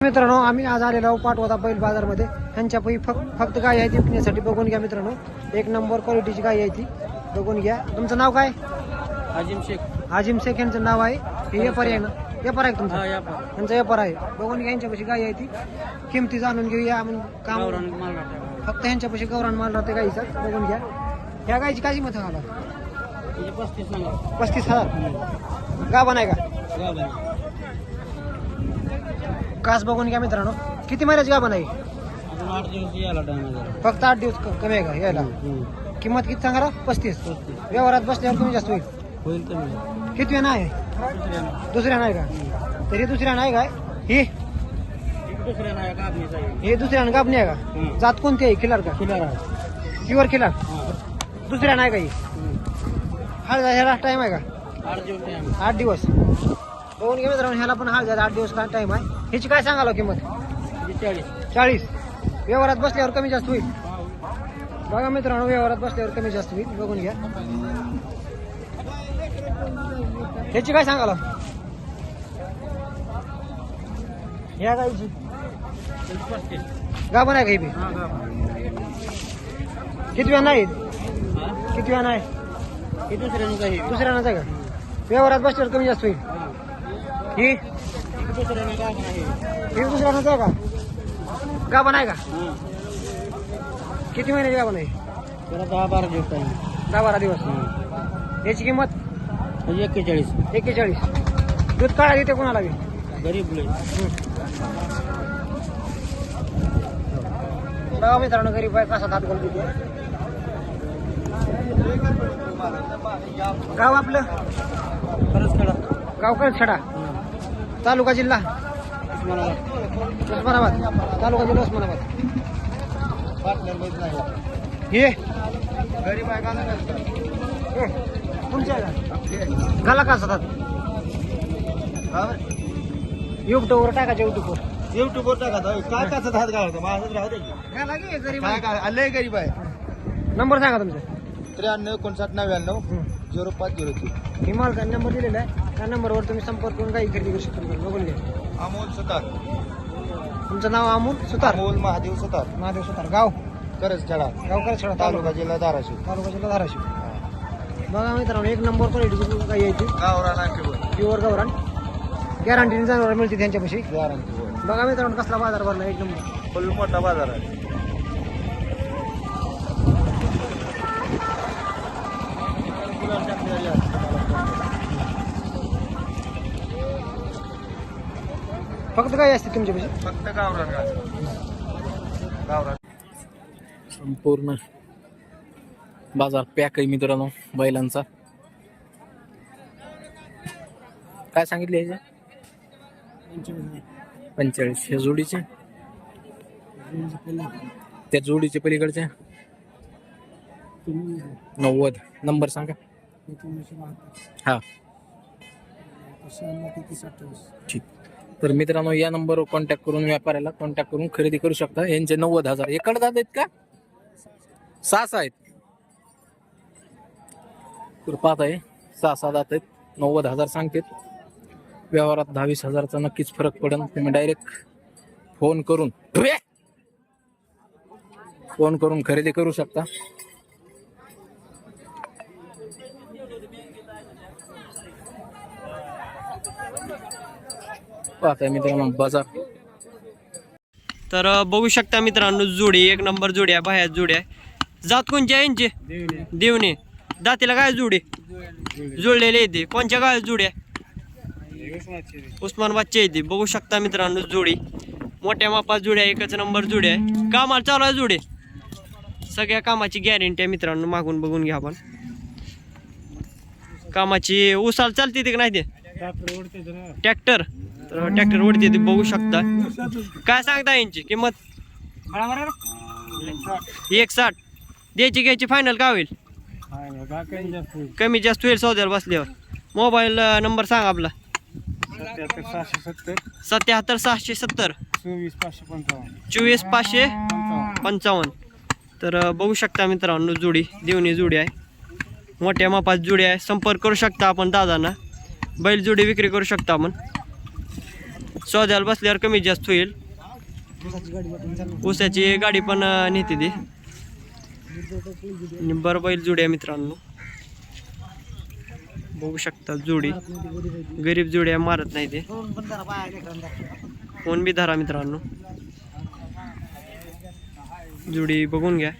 मित्रांनो आम्ही आज आलेलो आहोत पाटवता बैल बाजारमध्ये. ह्यांच्या पैकी फक्त फक्त गाय आहे ती विकण्यासाठी बघून घ्या मित्रांनो. एक नंबर क्वालिटीची गाय आहे ती. बघून घ्या. तुमचं नाव काय? अजिम शेख. आजिम शेख यांचं नाव आहे. हे व्यापारी आहे ना? व्यापार आहे का तुमचा? हा या त्यांचा व्यापार आहे. बघून घ्या यांच्यापाशी गाय आहे ती. किमती जाणून घेऊया आपण. काम फक्त ह्यांच्यापाशी गौरान माल राहते गाईचा. बघून घ्या. ह्या गायची काय किंमत म्हणजे पस्तीस हजार. गाभा नाही का? कास बघून घ्या मित्रांनो. किती महिन्याची गाभा नाही अजून आठ दिवस यायला टाइम आहे फक्त आठ दिवस क- कमी आहे का यायला? किंमत किती सांगा? पस्तीस. व्यवहारात बसल्यावर कमी जास्त होईल. होईल कमी. किती वेळ नाही? दुसऱ्या दुसऱ्या नाही का? तरी दुसऱ्या नाही काय? ही? दुसऱ्या नाही कापणीचा हे दुसऱ्या गाबणी आहे का? हम्म. जात कोणती आहे? खिलार का? आहे. प्युअर खिलार. दुसऱ्या नाही का ही? हळ ह्याला टाइम आहे का? आठ दिवस टाइम आठ दिवस. बघून घ्या मित्रांनो ह्याला पण हळ आठ दिवस का टाइम आहे? ह्याची काय सांगालो किंमत? म्हणजे चाळीस. चाळीस. व्यवहारात बसल्यावर कमी जास्त होईल? बघा मित्रांनो व्यवहारात बसल्यावर कमी जास्त होईल. बघून घ्या. ह्याची काय सांगाल ह्या गाईची. पस्तीस गाभण आहे का ही बी? हा किती वेळा नाही? हा? किती वेळा नाही? हे दुसऱ्यानं काही दुसऱ्यानं आहे का? व्यवहारात बसल्यावर कमी जास्त होईल. ही? ही दुसऱ्यानं आहे. का गाभण आहे का? किती महिन्याची गाभण आहे? त्याला दहा बारा दिवस दहा बारा दिवस. याची किंमत? म्हणजे एक्केचाळीस. एक्केचाळीस. दूध काढा तिथे कोणाला बी. गरीब लोक बघा मित्रांनो गरीब आहे कसा दात घालतो ते. गाव आपलं? खरंच कडा गाव करत छडा तालुका जिल्हा. उस्मानाबाद. उस्मानाबाद. तालुका जिल्हा उस्मानाबाद. हे? गरीब आहे का हे, तुमच्या? घाला का असतात युट्यूबवर टाकायच्या युट्यूबवर युट्यूब वर टाका काय त्याचा हात घालतो? माझं राहू दे की. घाला की गरीब काय आहे. काय? लय गरीब आहे. नंबर सांगा तुमचा. त्र्याण्णव एकोणसाठ नव्याण्णव. झिरो पाच झिरो तीन. ही मालकाने नंबर दिलेला आहे. त्या नंबरवर तुम्ही संपर्क करून काही खरेदी करू शकता. बघून घ्या. अमोल सुतार. तुमचं नाव अमोल सुतार? अमोल महादेव सुतार. महादेव सुतार. गाव? करच छडा गाव करत छडा तालुका जिल्हा धाराशिव. तालुका जिल्हा धाराशिव. बघा मित्रांनो एक नंबर क्वालिटीची गाई आहे ती? गावरा नाकेवर प्युअर गावरान. गॅरंटीने जनावर मिळते त्यांच्यापाशी. गॅरंटी बघा मित्रांनो कसला बाजार भरला एक नंबर. फुल मोठा बाजार आहे. फक्त गाई असते तुमच्यापाशी? फक्त गावरान गावरान. संपूर्ण बाजार पॅक आहे मित्रांनो बैलांचा. काय सांगितले याचे? पंचेचाळीस. हे जोडीचे? त्या जोडीचे पलीकडचे? नव्वद. नंबर सांगा. हा. ठीक. तर मित्रांनो या नंबरवर कॉन्टॅक्ट करून व्यापाऱ्याला कॉन्टॅक्ट करून खरेदी करू शकता. यांचे नव्वद हजार. एकड जात आहेत का? सहा सहा आहेत. तर पाहत आहे सहा सहा जात आहेत. नव्वद हजार सांगतात. व्यवहारात दहावीस हजारचा नक्कीच फरक पडेल तुम्ही डायरेक्ट फोन करून फोन करून खरेदी करू शकता. पाहताय मित्रांनो बाजार. तर बघू शकता मित्रांनो जोडी एक नंबर जोडी आहे बाहेर जोडी आहे. जात कोणची आहे यांची? देवणे. दातीला काय जोडी? जुळलेले येते कोणच्या काय जोडी आहे? उस्मानाबादची येते बघू शकता मित्रांनो जोडी. मोठ्या मापात जोडी आहे एकच नंबर जोडी आहे. कामाला चालू आहे जोडी. सगळ्या कामाची गॅरंटी आहे मित्रांनो मागून बघून घ्या आपण. कामाची उसाल चालते ते का नाही ते? ट्रॅक्टर तर ट्रॅक्टर ओढते ते बघू शकता. काय सांगता यांची किंमत? एक साठ द्यायची घ्यायची फायनल का होईल? कमी जास्त होईल सौद्याला बसल्यावर. मोबाईल नंबर सांग आपला. सत्याहत्तर सहाशे सत्तर. चोवीस पाचशे पंचावन्न. तर बघू शकता मित्रांनो जुडी देवणी जुडी आहे. मोठ्या मापात जुडी आहे. संपर्क करू शकता आपण दादांना. बैल जुडी विक्री करू शकता आपण. सौद्याला बसल्यावर कमी जास्त होईल. ऊसाची गाडी पण नेते ती. बरं बैल जुड्या मित्रांनो. बघू शकता जुडी. गरीब जुड्या मारत नाही ते. फोन बी धरा मित्रांनो. जुडी बघून घ्या.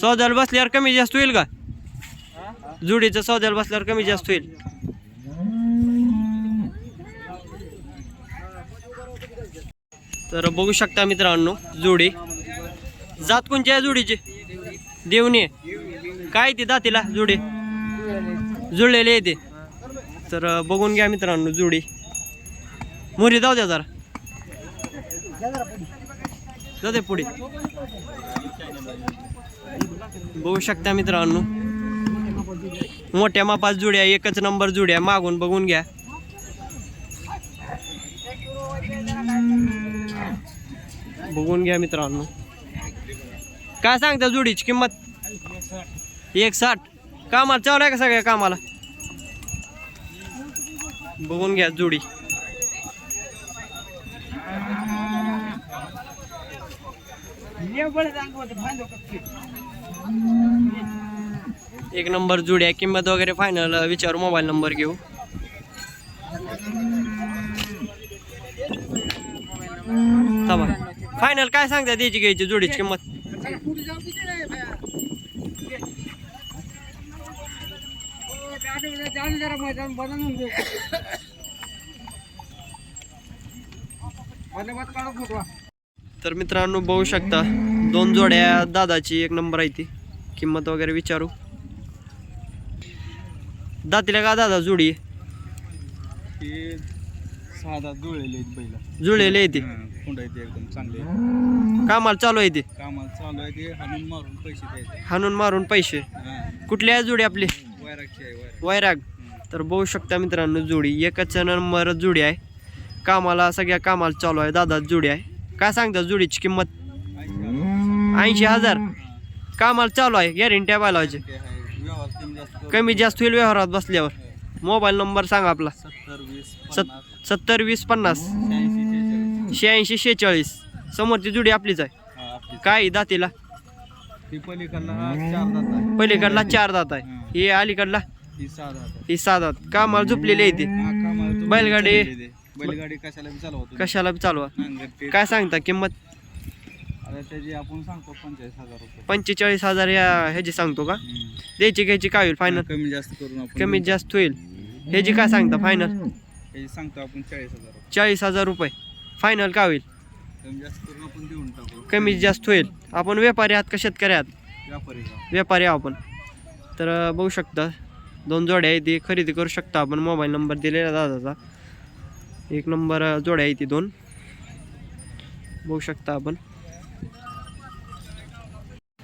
सौद्याला बसल्यावर कमी जास्त होईल का? जोडीचं सौद्याला बसल्यावर कमी जास्त होईल. तर बघू शकता मित्रांनो जोडी. जात कोणची आहे जोडीची? देवणी काय ती दातीला जोडी? जुळलेले ते. तर बघून घ्या मित्रांनो जुडी. मोरी जाऊ द्या जरा. जाऊ दे पुढे. बघू शकता मित्रांनो. मोठ्या मापात जुड्या एकच नंबर जुड्या. मागून बघून घ्या. बघून घ्या मित्रांनो. काय सांगता जुडीची किंमत? एक साठ कामाला चालू आहे का सगळ्या कामाला? बघून घ्या जुडी. एक नंबर जुड्या किंमत वगैरे फायनल विचारू मोबाईल नंबर घेऊ. फायनल काय सांगता त्याची घ्यायची जुडीची किंमत? तर मित्रांनो बघू शकता दोन जोड्या दादाची एक नंबर आहे ती. किंमत वगैरे विचारू. दातीला का दादा जोडी? साधा जुळलेले आहेत बैला. जुळलेली आहे ती. कुंड आहे ते एकदम चांगले. कामाला चालू आहे ती? कामाला चालू आहे ते हाणून मारून पैसे द्यायचे. हाणून मारून पैसे. कुठली आहे जोडी आपली? वैरागची आहे वैराग. वैराग. तर बघू शकता मित्रांनो जोडी. एकच नंबर जोडी आहे. कामाला सगळ्या कामाला चालू आहे. दादा जोडी आहे. काय सांगता जोडीची किंमत? ऐंशी हजार. कामाला चालू आहे. गॅरंटी बायलाची आहे. व्यवहार कमी जास्त होईल व्यवहारात बसल्यावर. मोबाईल नंबर सांगा आपला. सत्तर वीस सत पन्नास सत्तर वीस पन्नास. शहाऐंशी शेहेचाळीस. समोरची जोडी आपलीच आहे. काय दातीला? पलीकडला चार दात आहे. हे अलीकडला? ही सहा दात. कामाला झोपलेली आहे ती. बैलगाडी-. बैलगाडी कशाला बी चालवा. काय सांगता? किंमत? आता त्याची आपण सांगतो पंचेचाळीस हजार रुपये. पंचेचाळीस हजार या ह्याची सांगतो का? हम्म. द्यायची घ्यायची काय होईल फायनल कमी जास्त करून आपण कमी जास्त होईल. ह्याची काय सांगता फायनल त्याची सांगतो आपण चाळीस हजार रुपये. चाळीस हजार रुपये. फायनल काय होईल? कमी जास्त करून आपण देऊन टाकू. कमी जास्त होईल. आपण व्यापारी आहात का शेतकरी आहात? व्यापारी व्यापारी आहो आपण. तर अं, बघू शकता. दोन जोड्या आहे ती खरेदी करू शकता आपण. मोबाईल नंबर दिलेला दादाचा. एक नंबर अं, जोड्या आहे ती दोन. बघू शकता आपण.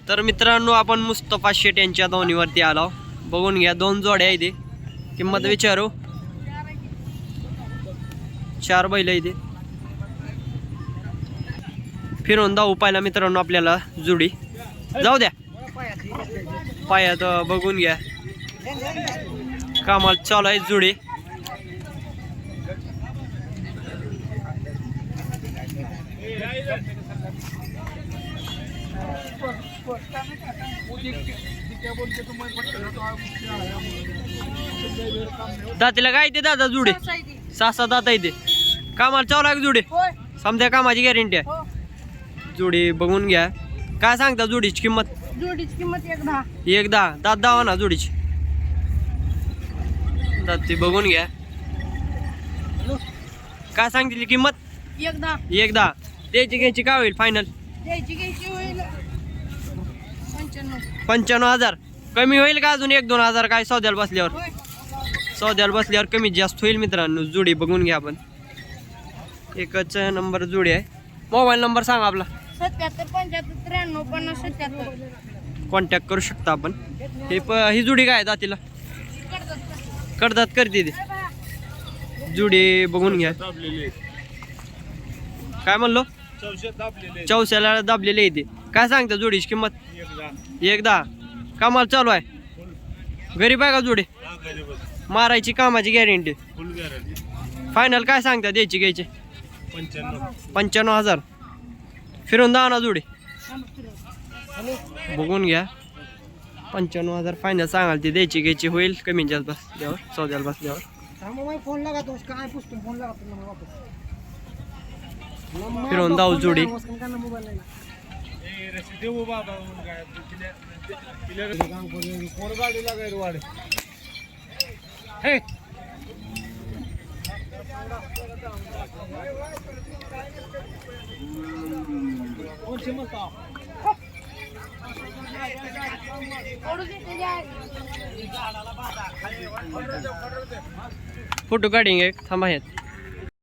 तर मित्रांनो आपण मुस्तफा शेट यांच्या दोन्हीवरती आलो बघून घ्या दोन जोड्या आहे ते किंमत विचारू? चार बैल आहे ते फिरून दाऊ पाहिला मित्रांनो आपल्याला जुडी. जाऊ द्या. पायात अं, बघून घ्या. कामाला चालू आहे जुडी. दातीला काय ते दादा जुडे? सहा सहा दाता येते. कामाला आहे जुडे? समजा कामाची गॅरंटी आहे. जुडी बघून घ्या. काय सांगता जुडीची किंमत? जोडीची किंमत एक दहा. एक दहा. दात दावा ना जोडीची. दात ती बघून घ्या. काय सांगतील किंमत? एक दहा. एक दहा. द्यायची घ्यायची काय होईल फायनल द्यायची घ्यायची होईल पंच्याण्णव हजार. कमी होईल का अजून एक दोन हजार? काय सौद्याला बसल्यावर? सौद्याला बसल्यावर कमी जास्त होईल मित्रांनो. जुडी बघून घ्या आपण. एकच नंबर जुडी आहे. मोबाईल नंबर सांगा आपला. सत्याहत्तर पंच्याहत्तर त्र्याण्णव पन्नास सत्याहत्तर. कॉन्टॅक्ट करू शकता आपण. हे प ही जुडी काय दातीला? कडदात करते ती. जुडी बघून घ्या. काय म्हणलो? चौशाला दाबलेले येते काय सांगता जोडीची किंमत? एक दहा कामाला चालू आहे. गरीब आहे का जोडी? मारायची कामाची गॅरंटी फुल गॅरंटी फायनल काय सांगता द्यायची घ्यायची? पंच्याण्णव. हजार. फिरून दहा ना जोडी. बघून घ्या. पंच्याण्णव हजार फायनल सांगाल ती द्यायची घ्यायची होईल. कमी जास्त बसल्यावर चौद्याला बसल्यावर फोन लगा तो. काय पुसतो फोन लगा फिरवून जाऊ जोडी. गाडी फोटो काढिंग एक थांबा आहेत